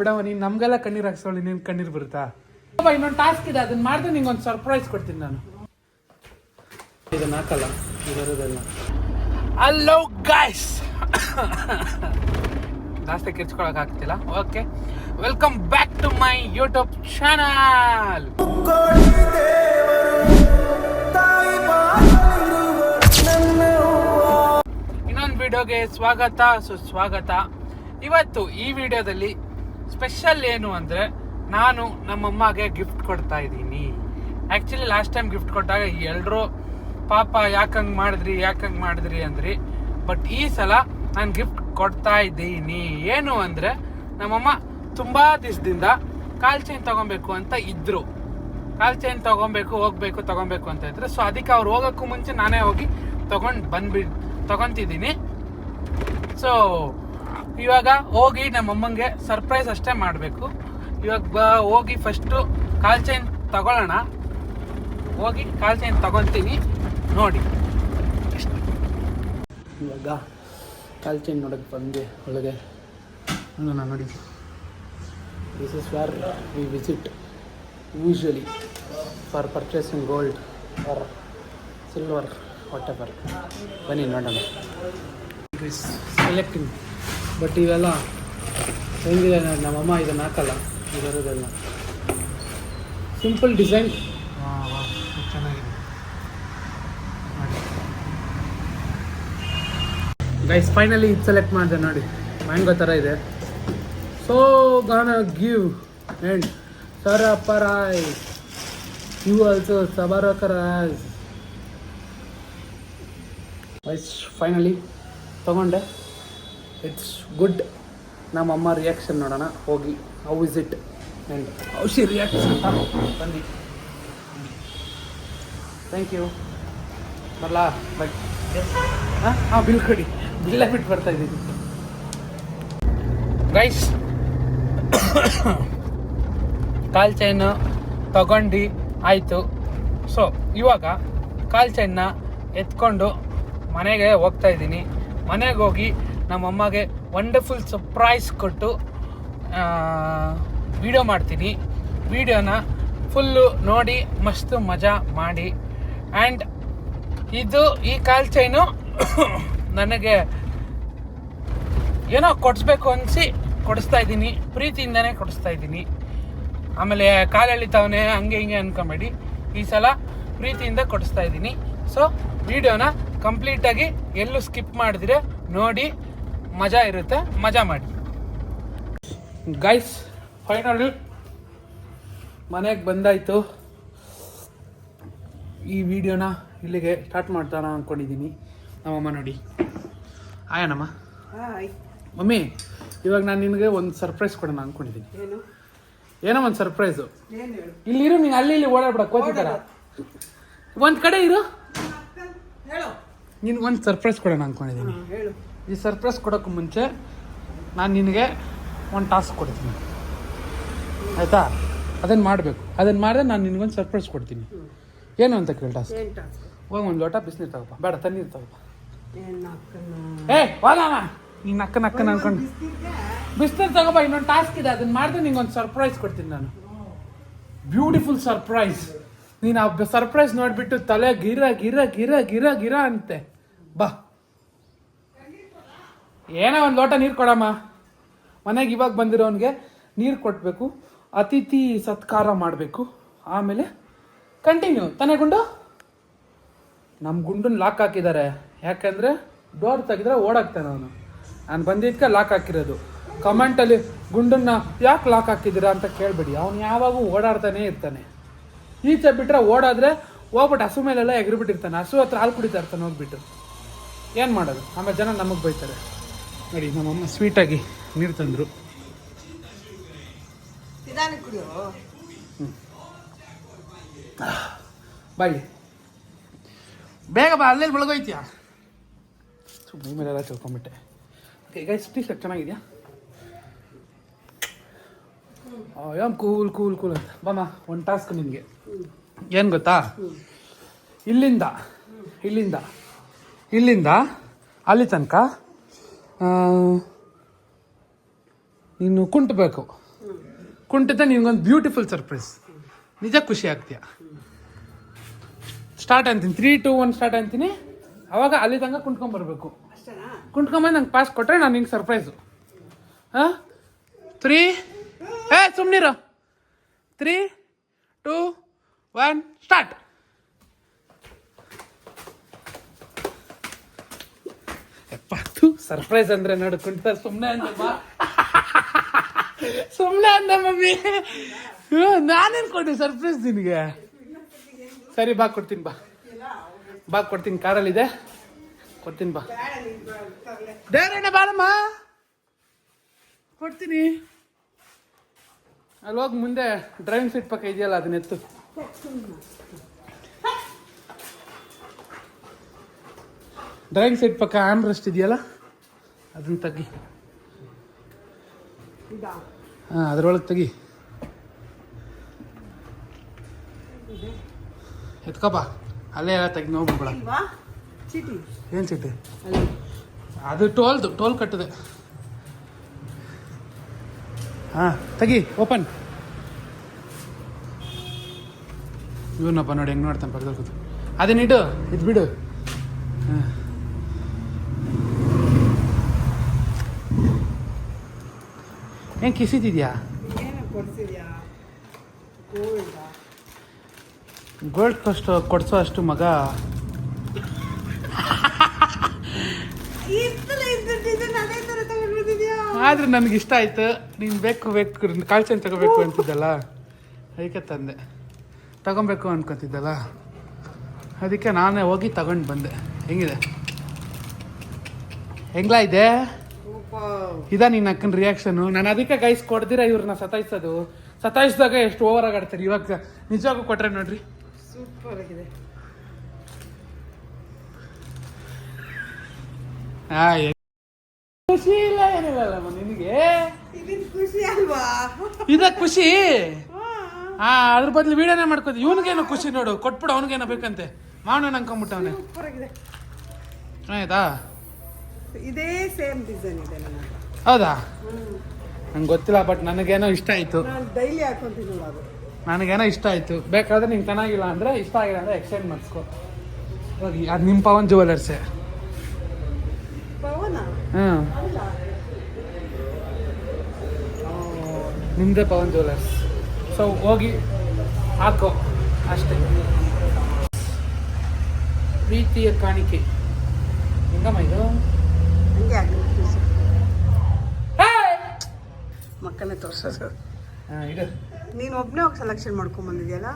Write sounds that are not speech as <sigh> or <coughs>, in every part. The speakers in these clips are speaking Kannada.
ಬಿಡವ ನೀನು ನಮ್ಗೆಲ್ಲ ಕಣ್ಣೀರು ಹಾಕ್ಸೋಳಿ ನೀನು ಕಣ್ಣೀರು ಬರುತ್ತಾ? ಇನ್ನೊಂದು ಟಾಸ್ಕ್ ಇದೆ ಅದನ್ನ ಮಾಡಿದ್ರೆ ನಿಂಗೆ ಒಂದು ಸರ್ಪ್ರೈಸ್ ಕೊಡ್ತೀನಿ ನಾನು. ಇದನ್ನ ಹಾಕಲ್ಲ ಇದರದೆಲ್ಲ ಹಲೋ ಗಾಯ್ಸ್ ಜಾಸ್ತಿ ಕಿರ್ಚ್ಕೊಳಕ್ ಆಗ್ತಿಲ್ಲ. Okay welcome back to my YouTube channel ಇನ್ನೊಂದು ವಿಡಿಯೋಗೆ ಸ್ವಾಗತ. ಸುಸ್ವಾಗತ. ಇವತ್ತು ಈ ವಿಡಿಯೋದಲ್ಲಿ ಸ್ಪೆಷಲ್ ಏನು ಅಂದರೆ ನಾನು ನಮ್ಮಮ್ಮಗೆ ಗಿಫ್ಟ್ ಕೊಡ್ತಾ ಇದ್ದೀನಿ. ಆ್ಯಕ್ಚುಲಿ ಲಾಸ್ಟ್ ಟೈಮ್ ಗಿಫ್ಟ್ ಕೊಟ್ಟಾಗ ಎಲ್ಲರೂ ಪಾಪ ಯಾಕಂಗೆ ಮಾಡಿದ್ರಿ ಯಾಕಂಗೆ ಮಾಡಿದ್ರಿ? ಅಂದ್ರಿ. ಬಟ್ ಈ ಸಲ ನಾನು ಗಿಫ್ಟ್ ಕೊಡ್ತಾ ಇದ್ದೀನಿ. ಏನು ಅಂದರೆ, ನಮ್ಮಮ್ಮ ತುಂಬ ದಿವಸದಿಂದ ಕಾಲ್ ಚೈನ್ ತಗೊಬೇಕು ಅಂತ ಇದ್ದರು ಕಾಲ್ ಚೈನ್ ತಗೊಬೇಕು, ಹೋಗ್ಬೇಕು, ತಗೊಬೇಕು ಅಂತ ಇದ್ರು ಸೊ ಅದಕ್ಕೆ ಅವ್ರು ಹೋಗೋಕ್ಕೂ ಮುಂಚೆ ನಾನೇ ಹೋಗಿ ತಗೊಂಡು ಬಂದ್ಬಿಡ್, ತಗೊಂತಿದ್ದೀನಿ. ಸೊ ಇವಾಗ ಹೋಗಿ ನಮ್ಮಮ್ಮಂಗೆ ಸರ್ಪ್ರೈಸ್ ಅಷ್ಟೇ ಮಾಡಬೇಕು. ಇವಾಗ ಹೋಗಿ ಫಸ್ಟು ಕಾಲ್ ಚೈನ್ ತಗೊಳ್ಳೋಣ. ಹೋಗಿ ಕಾಲ್ ಚೈನ್ ತಗೊಳ್ತೀನಿ. ನೋಡಿ. ಇವಾಗ ಕಾಲ್ ಚೈನ್ ನೋಡಕ್ಕೆ ಬಂದೆ ಒಳಗೆ. ನಾನು ನೋಡಿ. This is where we visit usually for purchasing gold or silver whatever ಬನ್ನಿ ನೋಡೋಣ. ಸೆಲೆಕ್ಟಿಂಗ್ ಬಟ್ ಇವೆಲ್ಲ ಹೆಂಗಿದೆ ನೋಡಿ ನಮ್ಮಮ್ಮ ಇದನ್ನು ಹಾಕಲ್ಲ ಇದರದೆಲ್ಲ ಸಿಂಪಲ್ ಡಿಸೈನ್ ಚೆನ್ನಾಗಿದೆ. ಗೈಸ್ ಫೈನಲಿ ಇದು ಸೆಲೆಕ್ಟ್ ಮಾಡಿದೆ ನೋಡಿ. ಮ್ಯಾಂಗೋ ಥರ ಇದೆ. So gonna give and surprise you also ಸಬರಕರಾಯ್ guys finally ತಗೊಂಡೆ. ಇಟ್ಸ್ ಗುಡ್ ನಮ್ಮ ಅಮ್ಮ ರಿಯಾಕ್ಷನ್ ನೋಡೋಣ. ಹೋಗಿ how is it and she reaction ಬಂದು ಥ್ಯಾಂಕ್ ಯು ಬರಲಾ? ಬಟ್ ಹಾಂ? ಹಾಂ, ಬಿಲ್ ಕೊಡಿ. ಬಿಲ್ಲ ಬಿಟ್ಟು ಬರ್ತಾ ಇದ್ದೀನಿ. ಗೈಸ್ <coughs> ಕಾಲ್ ಚೈನ್ ತಗೊಂಡು ಆಯಿತು. ಸೊ ಇವಾಗ ಕಾಲ್ ಚೈನ್ನ ಎತ್ಕೊಂಡು ಮನೆಗೆ ಹೋಗ್ತಾ ಇದ್ದೀನಿ. ಮನೆಗೆ ಹೋಗಿ ನಮ್ಮಮ್ಮಗೆ ವಂಡರ್ಫುಲ್ ಸರ್ಪ್ರೈಸ್ ಕೊಟ್ಟು ವಿಡಿಯೋ ಮಾಡ್ತೀನಿ. ವಿಡಿಯೋನ ಫುಲ್ಲು ನೋಡಿ, ಮಸ್ತು ಮಜಾ ಮಾಡಿ. ಆ್ಯಂಡ್ ಇದು ಈ ಕಾಲ್ ಚೈನು <coughs> ನನಗೆ ಏನೋ ಕೊಡಿಸ್ಬೇಕು ಅನಿಸಿ ಕೊಡಿಸ್ತಾ ಇದ್ದೀನಿ. ಪ್ರೀತಿಯಿಂದನೇ ಕೊಡಿಸ್ತಾ ಇದ್ದೀನಿ. ಆಮೇಲೆ ಕಾಲು ಎಳಿತಾವನೆ ಹಂಗೆ ಹಿಂಗೆ ಅನ್ಕೊಂಬೇಡಿ. ಈ ಸಲ ಪ್ರೀತಿಯಿಂದ ಕೊಡಿಸ್ತಾ ಇದ್ದೀನಿ. ಸೊ ವಿಡಿಯೋನ ಕಂಪ್ಲೀಟಾಗಿ ಎಲ್ಲೂ ಸ್ಕಿಪ್ ಮಾಡಿದ್ರೆ, ನೋಡಿ. ಮಜಾ ಇರುತ್ತೆ ಮಜಾ ಮಾಡಿ. ಗೈಸ್ ಫೈನಲ್ ಮನೆಗೆ ಬಂದಾಯಿತು. ಈ ವಿಡಿಯೋನ ಇಲ್ಲಿಗೆ ಸ್ಟಾರ್ಟ್ ಮಾಡ್ತಾನ ಅಂದ್ಕೊಂಡಿದ್ದೀನಿ ನಮ್ಮಮ್ಮ ನೋಡಿ. ಆಯನಮ್ಮ ಮಮ್ಮಿ ಇವಾಗ ನಾನು ನಿನಗೆ ಒಂದು ಸರ್ಪ್ರೈಸ್ ಕೊಡೋಣ ಅಂದ್ಕೊಂಡಿದ್ದೀನಿ ಏನು? ಒಂದು ಸರ್ಪ್ರೈಸು ಏನು ಹೇಳು? ಇಲ್ಲಿ ಇರು ನೀನು ಅಲ್ಲಿ ಇಲ್ಲಿ ಓಡಾಡ್ಬಿಡ ಕೋತಿ ಒಂದು ಕಡೆ ಇರು. ನೀನು ಒಂದು ಸರ್ಪ್ರೈಸ್ ಕೊಡೋಣ ಅಂದ್ಕೊಂಡಿದ್ದೀನಿ ಹೇಳು. ಈ ಸರ್ಪ್ರೈಸ್ ಕೊಡೋಕ್ಕೂ ಮುಂಚೆ ನಾನು ನಿನಗೆ ಒಂದು ಟಾಸ್ಕ್ ಕೊಡ್ತೀನಿ. ಆಯಿತಾ? ಅದನ್ನು ಮಾಡಬೇಕು. ಅದನ್ನು ಮಾಡಿದ್ರೆ ನಾನು ನಿನಗೊಂದು ಸರ್ಪ್ರೈಸ್ ಕೊಡ್ತೀನಿ. ಏನು ಅಂತ ಕೇಳಿ ಟಾಸ್ಕ್ ಹೋಗಿ ಒಂದು ಲೋಟ ಬಿಸಿನೀರು ತಗೋಪ್ಪ. ಬೇಡ ತಣ್ಣೀರು ತಗೋಪ್ಪ. ಏ ಹೋಗಮ್ಮ ನೀನು ಅಕ್ಕನ ಅಕ್ಕನ ಅನ್ಕೊಂಡು ಬಿಸಿನೀರು ತಗೋಪ್ಪ ಇನ್ನೊಂದು ಟಾಸ್ಕ್ ಇದೆ. ಅದನ್ನು ಮಾಡಿದ್ರೆ ನಿಂಗೆ ಒಂದು ಸರ್ಪ್ರೈಸ್ ಕೊಡ್ತೀನಿ ನಾನು. ಬ್ಯೂಟಿಫುಲ್ ಸರ್ಪ್ರೈಸ್ ನೀನು ಆ ಸರ್ಪ್ರೈಸ್ ನೋಡಿಬಿಟ್ಟು ತಲೆ ಗಿರ ಗಿರ ಗಿರ ಗಿರ ಗಿರ ಅಂತೆ. ಬಾ. ಏನೋ ಒಂದು ಲೋಟ ನೀರು ಕೊಡಮ್ಮ. ಮನೆಗೆ ಇವಾಗ ಬಂದಿರೋನಿಗೆ ನೀರು ಕೊಟ್ಟಬೇಕು ಅತಿಥಿ ಸತ್ಕಾರ ಮಾಡಬೇಕು. ಆಮೇಲೆ ಕಂಟಿನ್ಯೂ ತಾನೇ ಗುಂಡು? ನಮ್ಮ ಗುಂಡನ್ನ ಲಾಕ್ ಹಾಕಿದ್ದಾರೆ ಯಾಕೆಂದರೆ ಡೋರ್ ತೆಗೆದ್ರೆ ಓಡಾಕ್ತಾನೆ ಅವನು. ನಾನು ಬಂದಿದ್ದಕ್ಕೆ ಲಾಕ್ ಹಾಕಿರೋದು. ಕಮೆಂಟಲ್ಲಿ ಗುಂಡನ್ನ ಯಾಕೆ ಲಾಕ್ ಹಾಕಿದ್ದೀರಾ ಅಂತ ಕೇಳಬೇಡಿ. ಅವನು ಯಾವಾಗೂ ಓಡಾಡ್ತಾನೆ ಇರ್ತಾನೆ. ಈಚೆ ಬಿಟ್ಟರೆ ಓಡಾದರೆ ಹೋಗ್ಬಿಟ್ಟು ಹಸು ಮೇಲೆಲ್ಲ ಎಗರಿಬಿಟ್ಟಿರ್ತಾನೆ. ಹಸು ಹತ್ರ ಹಾಲು ಕುಡಿತಾ ಇರ್ತಾನೆ ಹೋಗ್ಬಿಟ್ಟು. ಏನು ಮಾಡೋದು? ಆಮೇಲೆ ಜನ ನಮಗೆ ಬೈತಾರೆ. ನೋಡಿ ನಮ್ಮಮ್ಮ ಸ್ವೀಟಾಗಿ ನೀರು ತಂದರು. ಬಾಯಿ. ಬೇಗ ಬಾ ಅಲ್ಲೆಲ್ಲಿ ಬೆಳಗೋಯ್ತೀಯಾ ಸುಮ್ಮನೆ ಮೇಲೆಲ್ಲ ತಿಳ್ಕೊಂಬಿಟ್ಟೆ. ಓಕೆ ಗೈಸ್ ಟೀ ಶರ್ಟ್ ಚೆನ್ನಾಗಿದೆಯಾ ಯಾಮ್ ಕೂಲ್ ಕೂಲ್ ಕೂಲ್ ಅಂತ. ಬಾಮ ಒಂದು ಟಾಸ್ಕ್ ನಿಮಗೆ. ಏನು ಗೊತ್ತಾ? ಇಲ್ಲಿಂದ ಇಲ್ಲಿಂದ ಇಲ್ಲಿಂದ ಅಲ್ಲಿ ತನಕ ನೀನು ಕುಂಟಬೇಕು. ಕುಂಟಿದ್ರೆ ನಿನಗೊಂದು ಬ್ಯೂಟಿಫುಲ್ ಸರ್ಪ್ರೈಸ್ ನಿಜ ಖುಷಿ ಆಗ್ತೀಯ. ಸ್ಟಾರ್ಟ್ ಅಂತೀನಿ. ತ್ರೀ ಟು ಒನ್ ಸ್ಟಾರ್ಟ್ ಅಂತೀನಿ. ಅವಾಗ ಅಲ್ಲಿ ತನಕ ಕುಂಟ್ಕೊಂಬರ್ಬೇಕು ಕುಂಟ್ಕೊಂಬಂದು ನಂಗೆ ಪಾಸ್ ಕೊಟ್ಟರೆ ನಾನು ನಿಂಗೆ ಸರ್ಪ್ರೈಸು ಹಾಂ? ತ್ರೀ ಏ ಸುಮ್ಮನಿರೋ three two one start surprise ಅಂದ್ರೆ ನಡ್ಕೊಂಡ ಸುಮ್ಮನೆ ಅಂದಮ್ಮ ಸುಮ್ಮನೆ ಅಂದ, ಮಮ್ಮಿ. ನಾನೇನು ಕೊಡಿ ಸರ್ಪ್ರೈಸ್ ನಿನ್ಗೆ? ಸರಿ, ಬಾ, ಕೊಡ್ತೀನಿ, ಬಾ. ಬಾ, ಕೊಡ್ತೀನಿ ಕಾರಲ್ಲಿದೆ ಕೊಡ್ತೀನಿ, ಬಾ. ಬಾಳಮ್ಮ ದೇವರಣ್ಣ ಬಾರಮ್ಮ ಕೊಡ್ತೀನಿ. ಅಲ್ಲಿ ಹೋಗಿ ಮುಂದೆ ಡ್ರೈವಿಂಗ್ ಸೀಟ್ ಪಕ್ಕ ಇದೆಯಲ್ಲ, ಅದನ್ನ ಡ್ರೈವಿಂಗ್ ಸೀಟ್ ಪಕ್ಕ ಆಮ್ರೆಸ್ಟ್ ಇದೆಯಲ್ಲ? ಅದನ್ನ ತೆಗಿ ಹಾಂ ಅದ್ರೊಳಗೆ ತೆಗಿ ಎತ್ಕೊಪ್ಪ. ಅಲ್ಲೇ ಎಲ್ಲ ತೆಗಿ ನೋಡ್ಬಿಡ ಏನು ಚೀಟಿ? ಅದು ಟೋಲ್ದು ಟೋಲ್ ಕಟ್ಟದೆ. ಹಾಂ ತೆಗಿ ಓಪನ್. ಇವನಪ್ಪ ನೋಡಿ ಹೆಂಗೆ ನೋಡ್ತಾನೆ ಪಕ್ಕದಲ್ಲಿ ಕೂತು. ಅದನ್ನಿಡು ಇದು ಬಿಡು. ಹಾಂ. ಹೆಂಗೆ ಏನು ಕೊಡ್ಸಿದ್ಯಾ ಗೋಲ್ಡ ಕಷ್ಟು ಕೊಡ್ಸೋ ಅಷ್ಟು ಮಗ ಆದ್ರೆ ನನಗೆ ಇಷ್ಟ ಆಯ್ತು ನೀನು ಬೇಕು ಬೇಕು ಕಾಲ್ಚನ್ ತಗೋಬೇಕು ಅಂತಿದ್ದಲ್ಲ ಅದಕ್ಕೆ ತಂದೆ ತಗೊಬೇಕು ಅನ್ಕೊತಿದ್ದಲ್ಲ ಅದಕ್ಕೆ ನಾನೇ ಹೋಗಿ ತಗೊಂಡು ಬಂದೆ ಹೆಂಗಿದೆ ಹೆಂಗ್ಲಾ ಇದೆ ಇದ ನಿನ್ನ ಅಕ್ಕನ ರಿಯಾಕ್ಷನ್ ನಾನು ಅದಕ್ಕೆ ಗೈಸ್ ಕೊಡ್ದಿರ ಇವ್ರನ್ನ ಸತಾಯಿಸೋದು. ಸತಾಯಿಸಿದಾಗ ಎಷ್ಟು ಓವರ್ ಆಗಿ ಆಡ್ತಾರೆ ಇವಾಗ ನಿಜವಾಗೂ ಕೊಟ್ರೆ ನೋಡ್ರಿ. ಸೂಪರ್ ಆಗಿದೆ. ಖುಷಿ ಇಲ್ಲ ಏನಿಲ್ಲ ನಿನಗೆ? ಖುಷಿ ಅಲ್ವಾ? ಇದ ಖುಷಿ? ಹಾ. ಅದ್ರ ಬದ್ಲು ವೀಡಿಯೋನೇ ಮಾಡ್ಕೋದು ಇವನಿಗೇನು ಖುಷಿ ನೋಡು. ಕೊಟ್ಬಿಡು ಅವನಿಗೇನೋ ಬೇಕಂತೆ. ಮಾವನ ಅನ್ಕೊಂಬಿಟ್ಟವನೇ. ಆಯ್ತಾ? ಇದೇ ಸೇಮ್ ಡಿಸೈನ್ ಇದೆ ಹೌದಾ. ನಂಗೆ ಗೊತ್ತಿಲ್ಲ ಬಟ್ ನನಗೇನೋ ಇಷ್ಟ ಆಯಿತು. ನಾನು ಡೈಲಿ ಹಾಕೊಂತೀನಿ ಅದು. ನನಗೇನೋ ಇಷ್ಟ ಆಯಿತು. ಬೇಕಾದ್ರೆ ನಿಂಗೆ ಚೆನ್ನಾಗಿಲ್ಲ ಅಂದರೆ ಇಷ್ಟ ಆಗಿಲ್ಲ ಅಂದರೆ ಎಕ್ಸ್ಚೇಂಜ್ ಮಾಡಿಸ್ಕೊ. ಹೋಗಿ ಅದು ನಿಮ್ಮ ಪವನ್ ಜುವೆಲರ್ಸೇ ಪವನ? ಹಾಂ. ಅಲ್ಲ. ನಿಮ್ಮದೇ ಪವನ್ ಜುವೆಲರ್ಸ್ ಸೊ ಹೋಗಿ ಹಾಕೋ. ಅಷ್ಟೇ. ಪ್ರೀತಿಯ ಕಾಣಿಕೆ. ಹೆಂಗಮ್ಮ ಇದು? ಹಂಗೆ ಆಗಲಿ! ಮಕ್ಕಳನ್ನ ತೋರ್ಸೋದು ಇಡು. ನೀನು ಒಬ್ಬನೇ ಹೋಗಿ ಸೆಲೆಕ್ಷನ್ ಮಾಡ್ಕೊಂಬಂದಿದ್ಯಲ್ಲ?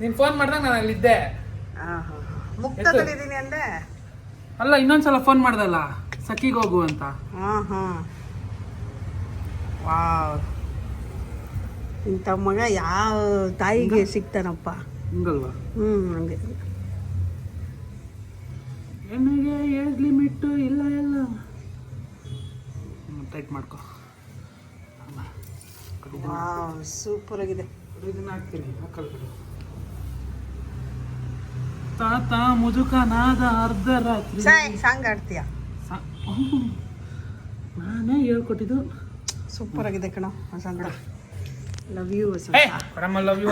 ನೀನು ಫೋನ್ ಮಾಡಿದಾಗ ನಾನು ಅಲ್ಲಿದ್ದೆ. ಹಾಂ ಹಾಂ. ಮುಕ್ತದಲ್ಲಿದ್ದೀನಿ ಅಂದೆ? ಅಲ್ಲ ಇನ್ನೊಂದ್ಸಲ ಫೋನ್ ಮಾಡ್ದಲ್ಲ? ಸಖಿಗೆ ಹೋಗು ಅಂತ. ಹಾಂ ಹಾಂ. ವಾವ್. ಇಂಥ ಮಗ ಯಾವ ತಾಯಿಗೆ ಸಿಗ್ತಾನಪ್ಪ. ಹಿಂಗಲ್ವಾ? ಹ್ಞೂ ಹಂಗೆ. ನನಗೆ ಏಜ್ ಲಿಮಿಟ್ಟು ಇಲ್ಲ ಇಲ್ಲ. ಟೈಟ್ ಮಾಡ್ಕೊ. ಸೂಪರ್ ಆಗಿದೆ. ಇದನ್ನ ಹಾಕ್ತೀನಿ ತಾತ ಮುದುಕನಾದ ಅರ್ಧ ರಾತ್ರಿ. ಸಾಂಗ್ ಆಡ್ತೀಯ ನಾನೇ ಹೇಳ್ಕೊಟ್ಟಿದ್ದು. ಸೂಪರ್ ಆಗಿದೆ ಕಣ Vasantha. Love you Vasantha love you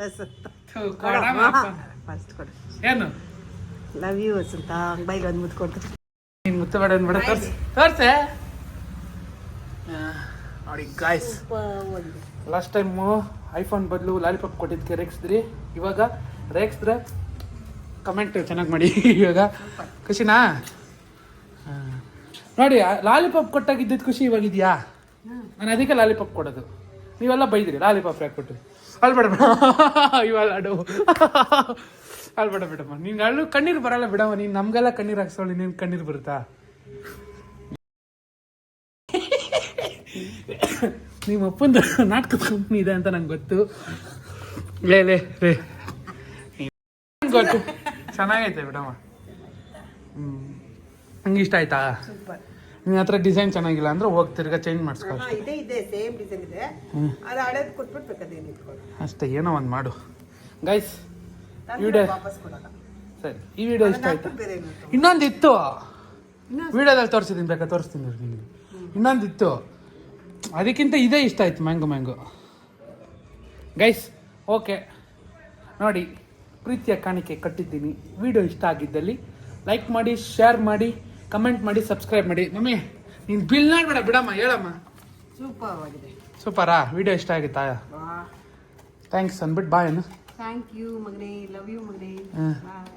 Vasantha. ಕೊಡಮ್ಮ ಫಸ್ಟ್ ಕೊಡು. ಏನು? ಲವ್ ಯು ವಸಂತ ಬೈಲ್ ಒಂದು ಮುದ್ದು ಕೊಡ್ತೀನಿ. ನೀನು ಮುತ್ತ ಬೇಡ ಬೇಡ ತೋರ್ಸ್. ತೋರ್ಸೆ. ನೋಡಿ ಗಾಯ್ಸ್ ಲಾಸ್ಟ್ ಟೈಮು ಐಫೋನ್ ಬದಲು ಲಾಲಿಪಾಪ್ ಕೊಟ್ಟಿದ್ದಕ್ಕೆ ರೇಗಿಸಿದ್ರಿ. ಇವಾಗ ರೇಗಿಸಿದ್ರೆ ಕಮೆಂಟ್ ಚೆನ್ನಾಗಿ ಮಾಡಿ. ಇವಾಗ ಖುಷಿನಾ? ಹಾ. ನೋಡಿ ಲಾಲಿಪಾಪ್ ಕೊಟ್ಟಾಗಿದ್ದಿದ್ದು ಖುಷಿ ಇವಾಗ ಇದೆಯಾ ನಾನು ಅದಕ್ಕೆ ಲಾಲಿಪಾಪ್ ಕೊಡೋದು. ನೀವೆಲ್ಲ ಬೈದಿರಿ ಲಾಲಿಪಾಪ್ ಯಾಕೆ ಕೊಟ್ಟು ಅಲ್ಲಿ ಬೇಡ. <laughs> ಇವಾಗ <laughs> ಅಲ್ಬೇಡ ಬಿಡಮ್ಮ. ನೀನ್ ಅಳು ಕಣ್ಣೀರು ಬರಲ್ಲ ಬಿಡಮ್ಮ. ನೀನ್ ನಮ್ಗೆಲ್ಲ ಕಣ್ಣೀರು ಹಾಕ್ಸೋಳಿ ನೀನ್ ಕಣ್ಣೀರು ಬರುತ್ತಾ? ನಿಮ್ಮ ಅಪ್ಪಂದ ನಾಟಕದ ಕಂಪ್ನಿ ಇದೆ ಅಂತ ನಂಗೆ ಗೊತ್ತು. ಲೇ ಲೇ ನಂಗ್ ಗೊತ್ತು? ಚೆನ್ನಾಗೈತೆ ಬಿಡಮ್ಮ. ಹ್ಞೂ ಹಂಗೆ ಇಷ್ಟ ಆಯ್ತಾ? ನಿನ್ನ ಹತ್ರ ಡಿಸೈನ್ ಚೆನ್ನಾಗಿಲ್ಲ ಅಂದ್ರೆ ಹೋಗಿ ತಿರ್ಗಾ ಚೇಂಜ್ ಮಾಡಿಸ್ಕೊ ಇದೆ ಇದೆ ಸೇಮ್ ಡಿಸೈನ್ ಇದೆ. ಅದು ಹಳೇದು ಕೊಟ್ಬಿಟ್ಟು ಅಷ್ಟೇ ಏನೋ ಒಂದು ಮಾಡು. ಗೈಸ್ ವಿಡಿಯೋ ವಾಪಸ್ ಕೊಡಲ್ಲ. ಸರಿ ಈ ವಿಡಿಯೋ ಇಷ್ಟ ಆಯ್ತಾ? ಬೇರೆ ಏನು ಇನ್ನೊಂದು ಇತ್ತು. ಇನ್ನೊಂದ್- ವಿಡಿಯೋದಲ್ಲಿ ತೋರಿಸಿದ್ದೀನಿ ಬೇಕಾ? ತೋರಿಸ್ತೀನಿ ನೋಡಿ ನಿಮಗೆ ಇನ್ನೊಂದಿತ್ತು ಅದಕ್ಕಿಂತ ಇದೇ ಇಷ್ಟ ಆಯ್ತು ಮ್ಯಾಂಗೋ ಮ್ಯಾಂಗೋ. ಗೈಸ್ ಓಕೆ ನೋಡಿ ಪ್ರೀತಿಯ ಕಾಣಿಕೆ ಕಟ್ಟಿದ್ದೀನಿ. ವಿಡಿಯೋ ಇಷ್ಟ ಆಗಿದ್ದಲ್ಲಿ ಲೈಕ್ ಮಾಡಿ ಶೇರ್ ಮಾಡಿ ಕಮೆಂಟ್ ಮಾಡಿ ಸಬ್ಸ್ಕ್ರೈಬ್ ಮಾಡಿ. ಮಮ್ಮಿ ನೀನು ಬಿಲ್ ನೋಡ್ಬೇಡ ಬಿಡಮ್ಮ ಹೇಳಮ್ಮ. ಸೂಪರ್ ಆಗಿದೆ ಸೂಪರಾ? ವಿಡಿಯೋ ಇಷ್ಟ ಆಗಿತ್ತಾ? ಥ್ಯಾಂಕ್ಸ್ ಅಂದ್ಬಿಟ್ಟು ಬಾಯ್ ಅನ್ನು. ಥ್ಯಾಂಕ್ ಯು ಮಗನೇ ಲವ್ ಯು ಮಗನೇ ಹ್ಮ್. ಬಾಯ್